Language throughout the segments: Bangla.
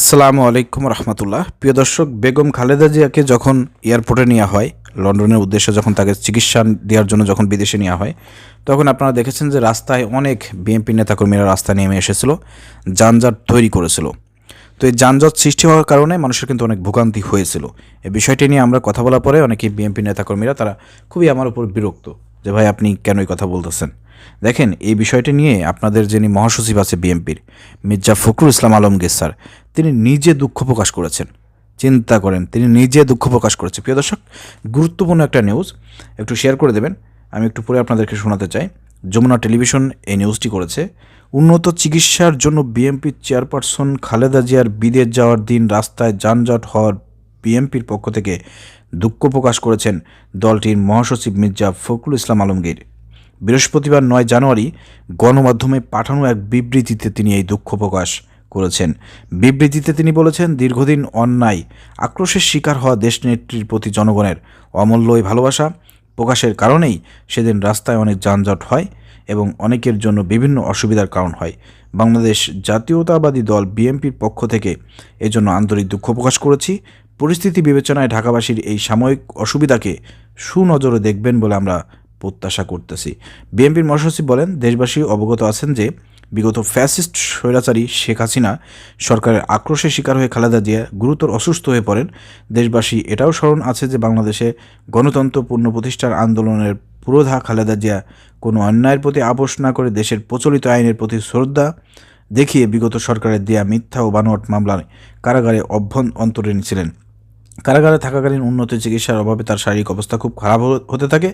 আসসালামু আলাইকুম রহমতুল্লাহ। প্রিয় দর্শক, বেগম খালেদা জিয়াকে যখন এয়ারপোর্টে নেওয়া হয়, লন্ডনের উদ্দেশ্যে যখন তাকে চিকিৎসা দেওয়ার জন্য যখন বিদেশে নেওয়া হয়, তখন আপনারা দেখেছেন যে রাস্তায় অনেক বিএনপি নেতাকর্মীরা রাস্তায় নেমে এসেছিল, যানজট তৈরি করেছিল। তো এই যানজট সৃষ্টি হওয়ার কারণে মানুষের কিন্তু অনেক ভোগান্তি হয়েছিল। এই বিষয়টি নিয়ে আমরা কথা বলার পরে অনেকে বিএনপি নেতাকর্মীরা, তারা খুবই আমার উপর বিরক্ত যে, ভাই, আপনি কেন এই কথা বলতেছেন? দেখেন, এই বিষয়টি নিয়ে আপনাদের যিনি মহাসচিব আছে বিএনপির মির্জা ফখরুল ইসলাম আলমগীর স্যার, তিনি নিজে দুঃখ প্রকাশ করেছেন। চিন্তা করেন, তিনি নিজে দুঃখ প্রকাশ করেছে প্রিয় দর্শক, গুরুত্বপূর্ণ একটা নিউজ একটু শেয়ার করে দেবেন। আমি একটু পরে আপনাদেরকে শোনাতে চাই। যমুনা টেলিভিশন এই নিউজটি করেছে, উন্নত চিকিৎসার জন্য বিএনপির চেয়ারপারসন খালেদা জিয়ার বিদেশ যাওয়ার দিন রাস্তায় যানজট হওয়ার বিএনপির পক্ষ থেকে দুঃখ প্রকাশ করেছেন দলটির মহাসচিব মির্জা ফখরুল ইসলাম আলমগীর। বৃহস্পতিবার নয় জানুয়ারি গণমাধ্যমে পাঠানো এক বিবৃতিতে তিনি এই দুঃখ প্রকাশ করেছেন। বিবৃতিতে তিনি বলেছেন, দীর্ঘদিন অন্যায়, আক্রোশের শিকার হওয়া দেশনেত্রীর প্রতি জনগণের অমূল্য এই ভালোবাসা। প্রকাশের কারণেই সেদিন রাস্তায় অনেক যানজট হয় এবং অনেকের জন্য বিভিন্ন অসুবিধার কারণ হয়। বাংলাদেশ জাতীয়তাবাদী দল বিএনপির পক্ষ থেকে এজন্য আন্তরিক দুঃখ প্রকাশ করেছি। পরিস্থিতি বিবেচনায় ঢাকাবাসীর এই সাময়িক অসুবিধাকে সুনজরে দেখবেন বলে আমরা প্রত্যাশা করতেছি। বিএনপির মহাসচিব বলেন, দেশবাসী অবগত আছেন যে বিগত ফ্যাসিস্ট স্বৈরাচারী শেখ হাসিনা সরকারের আক্রোশের শিকার হয়ে খালেদা জিয়া গুরুতর অসুস্থ হয়ে পড়েন। দেশবাসী এটাও স্মরণ আছে যে বাংলাদেশে গণতন্ত্র পূর্ণ প্রতিষ্ঠার আন্দোলনের পুরোধা খালেদা জিয়া কোনো অন্যায়ের প্রতি আপোষ না করে দেশের প্রচলিত আইনের প্রতি শ্রদ্ধা দেখিয়ে বিগত সরকারের দেয়া মিথ্যা ও বানোয়াট মামলায় কারাগারে অভ্যন্তরীণ ছিলেন। কারাগারে থাকাকালীন উন্নত চিকিৎসার অভাবে তার শারীরিক অবস্থা খুব খারাপ হতে থাকে।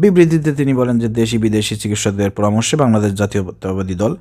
বিবৃতিতে তিনি বলেন যে দেশি বিদেশি চিকিৎসকদের পরামর্শে বাংলাদেশ জাতীয়তাবাদী দল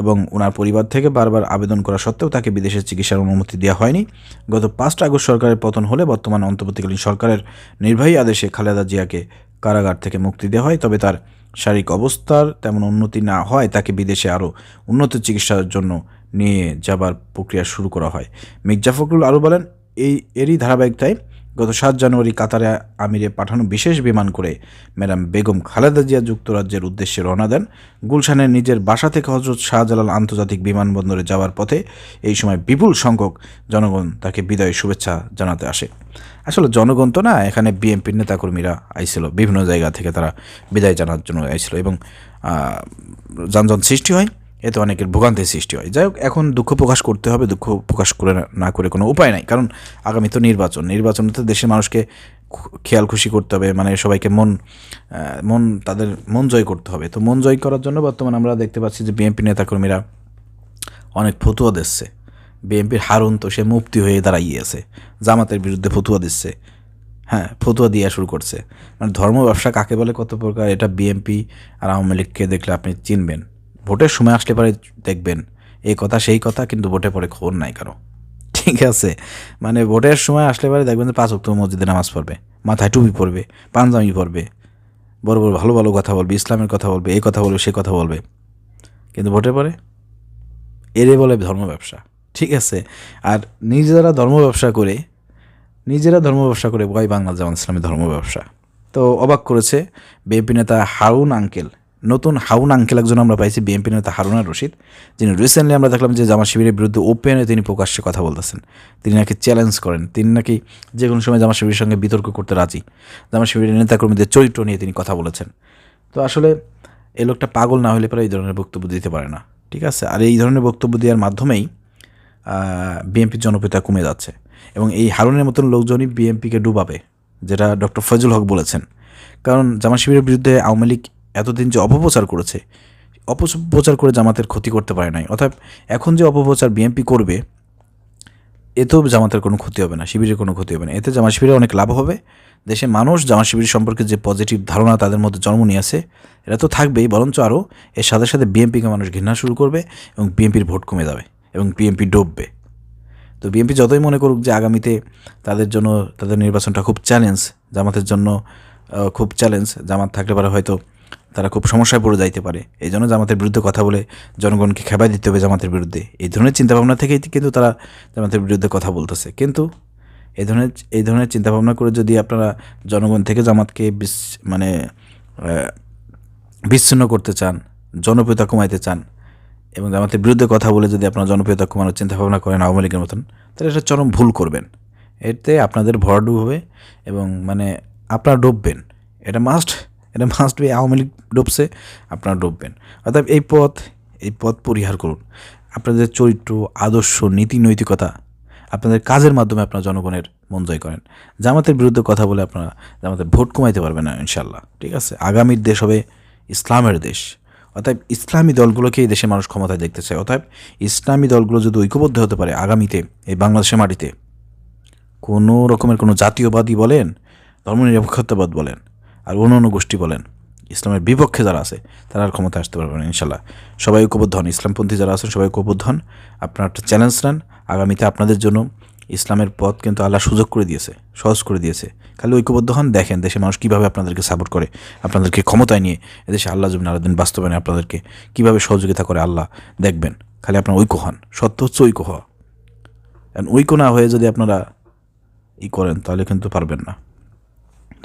এবং ওনার পরিবার থেকে বারবার আবেদন করা সত্ত্বেও তাকে বিদেশের চিকিৎসার অনুমতি দেওয়া হয়নি। গত পাঁচটা আগস্ট সরকারের পতন হলে বর্তমান অন্তর্বর্তীকালীন সরকারের নির্বাহী আদেশে খালেদা জিয়াকে কারাগার থেকে মুক্তি দেওয়া হয়, তবে তার শারীরিক অবস্থার তেমন উন্নতি না হয়, তাকে বিদেশে আরও উন্নত চিকিৎসার জন্য নিয়ে যাবার প্রক্রিয়া শুরু করা হয়। মির্জা ফখরুল আরও বলেন এই, এরই ধারাবাহিকতায় গত সাত জানুয়ারি কাতারে আমিরে পাঠানো বিশেষ বিমান করে ম্যাডাম বেগম খালেদা জিয়া যুক্তরাজ্যের উদ্দেশ্যে রওনা দেন। গুলশানের নিজের বাসা থেকে হজরত শাহজালাল আন্তর্জাতিক বিমানবন্দরে যাওয়ার পথে এই সময় বিপুল সংখ্যক জনগণ তাকে বিদায় শুভেচ্ছা জানাতে আসে। আসলে জনগণ তো না, এখানে বিএনপির নেতাকর্মীরা আইছিল, বিভিন্ন জায়গা থেকে তারা বিদায় জানার জন্য আইছিল এবং যানজট সৃষ্টি হয়। এতে অনেকের ভোগান্তির সৃষ্টি হয়। যাই হোক, এখন দুঃখ প্রকাশ করতে হবে, দুঃখ প্রকাশ করে না- করে কোনো উপায় নাই। কারণ আগামী তো নির্বাচন। নির্বাচনে তো দেশের মানুষকে খেয়াল খুশি করতে হবে মানে সবাইকে মন মন, তাদের মন জয় করতে হবে। তো মন জয় করার জন্য বর্তমানে আমরা দেখতে পাচ্ছি যে বিএনপি নেতাকর্মীরা অনেক ফতুয়া দিচ্ছে। বিএনপির হারুন তো সে মুক্তি হয়ে দাঁড়াইয়েছে জামাতের বিরুদ্ধে ফতুয়া দিচ্ছে। হ্যাঁ ফতুয়া দিয়া শুরু করছে। মানে ধর্ম ব্যবসা কাকে বলে কত প্রকার, এটা বিএনপি আর আওয়ামী লীগকে দেখলে আপনি চিনবেন। ভোটের সময় আসলে পরে দেখবেন, এই কথা সেই কথা, কিন্তু ভোটে পরে খবর নাই কারও। ঠিক আছে? মানে ভোটের সময় আসলে পরে দেখবেন যে পাঁচ অক্টোবর মসজিদে নামাজ পড়বে, মাথায় টুপি পরবে, পাঞ্জাবি পরবে, বড় বড় ভালো ভালো কথা বলবে, ইসলামের কথা বলবে, এই কথা বলবে, সে কথা বলবে। কিন্তু ভোটের পরে এরে বলে ধর্ম ব্যবসা। ঠিক আছে? আর নিজেরা ধর্ম ব্যবসা করে, নিজেরা ধর্ম ব্যবসা করে বয় বাংলা জামান ইসলামের ধর্ম ব্যবসা। তো অবাক করেছে, বিএনপি নেতা হারুন আঙ্কেল নতুন হারুন আঙ্কেল একজন আমরা পাইছি, বিএনপি নেতা হারুনা রশিদ, যিনি রিসেন্টলি আমরা দেখলাম যে জামা শিবিরের বিরুদ্ধে ওপেনে তিনি প্রকাশ্যে কথা বলতেছেন। তিনি নাকি চ্যালেঞ্জ করেন, তিনি নাকি যে কোনো সময় জামা শিবিরের সঙ্গে বিতর্ক করতে রাজি। জামা শিবিরের নেতাকর্মীদের চরিত্র নিয়ে তিনি কথা বলেছেন। তো আসলে এই লোকটা পাগল না হলে পরে এই ধরনের বক্তব্য দিতে পারে না, ঠিক আছে? আর এই ধরনের বক্তব্য দেওয়ার মাধ্যমেই বিএনপির জনপ্রিয়তা কমে যাচ্ছে এবং এই হারুনের মতন লোকজনই বিএনপিকে ডুবাবে, যেটা ডক্টর ফজল হক বলেছেন। কারণ জামা শিবিরের বিরুদ্ধে আওয়ামী লীগ এতদিন যে অপপ্রচার করেছে, অপপ্রচার করে জামাতের ক্ষতি করতে পারে নাই। অর্থাৎ এখন যে অপপ্রচার বিএনপি করবে, এতেও জামাতের কোনো ক্ষতি হবে না, শিবিরের কোনো ক্ষতি হবে না। এতে জামা শিবিরের অনেক লাভ হবে। দেশের মানুষ জামা শিবির সম্পর্কে যে পজিটিভ ধারণা তাদের মধ্যে জন্ম নিয়েছে এটা তো থাকবেই, বরঞ্চ আরও এর সাথে সাথে বিএনপিকে মানুষ ঘৃণা শুরু করবে এবং বিএনপির ভোট কমে যাবে এবং বিএনপি ডুববে। তো বিএনপি যতই মনে করুক যে আগামীতে তাদের জন্য, তাদের নির্বাচনটা খুব চ্যালেঞ্জ জামাতের জন্য খুব চ্যালেঞ্জ জামাত থাকলে পারে হয়তো তারা খুব সমস্যায় পড়ে যাইতে পারে। এই জন্য জামাতের বিরুদ্ধে কথা বলে জনগণকে খেপাই দিতে হবে জামাতের বিরুদ্ধে। এই ধরনের চিন্তাভাবনা থেকেই কিন্তু তারা জামাতের বিরুদ্ধে কথা বলতেছে। কিন্তু এই ধরনের এই ধরনের চিন্তাভাবনা করে যদি আপনারা জনগণ থেকে জামাতকে বিস- মানে বিচ্ছিন্ন করতে চান, জনপ্রিয়তা কমাইতে চান, এবং জামাতের বিরুদ্ধে কথা বলে যদি আপনারা জনপ্রিয়তা কমানোর চিন্তা ভাবনা করেন আওয়ামী লীগের মতন, তাহলে এটা চরম ভুল করবেন। এতে আপনাদের ভরডুব হবে এবং মানে আপনারা ডুববেন। এটা মাস্ট এটা মাস্ট বি আওয়ামী লীগ ডুবছে, আপনারা ডুববেন। অর্থাৎ এই পথ এই পথ পরিহার করুন। আপনাদের চরিত্র, আদর্শ, নীতি, নৈতিকতা আপনাদের কাজের মাধ্যমে আপনারা জনগণের মন জয় করেন। জামাতের বিরুদ্ধে কথা বলে আপনারা জামাতের ভোট কমাইতে পারবেন না ইনশাল্লাহ ঠিক আছে? আগামীর দেশ হবে ইসলামের দেশ। অতএব ইসলামী দলগুলোকে এই দেশে মানুষ ক্ষমতায় দেখতে চায়। অতএব ইসলামী দলগুলো যদি ঐক্যবদ্ধ হতে পারে আগামীতে এই বাংলাদেশের মাটিতে, কোনো রকমের কোনো জাতীয়বাদী বলেন, ধর্মনিরপেক্ষতাবাদ বলেন আর অন্য অন্য গোষ্ঠী বলেন। ইসলামের বিপক্ষে যারা আছে, তারা আর ক্ষমতা আসতে পারবে না, ইনশাল্লাহ। সবাই ঐক্যবদ্ধ হন, ইসলামপন্থী যারা আছেন, সবাই ঐক্যবদ্ধ হন। আপনারা একটা চ্যালেঞ্জ নেন। আগামীতে আপনাদের জন্য ইসলামের পথ কিন্তু আল্লাহ সুযোগ করে দিয়েছে, সহজ করে দিয়েছে। খালি ঐক্যবদ্ধ হন, দেখেন দেশে মানুষ কীভাবে আপনাদেরকে সাপোর্ট করে, আপনাদেরকে ক্ষমতায় নিয়ে এদেশে আল্লাহ জমিন আলাদিন বাস্তবায়নে আপনাদেরকে কীভাবে সহযোগিতা করে আল্লাহ দেখবেন। খালি আপনার ঐক্য হন, সত্য হচ্ছে ঐক্য হওয়া। ঐক্য না হয়ে যদি আপনারা ই করেন, তাহলে কিন্তু পারবেন না।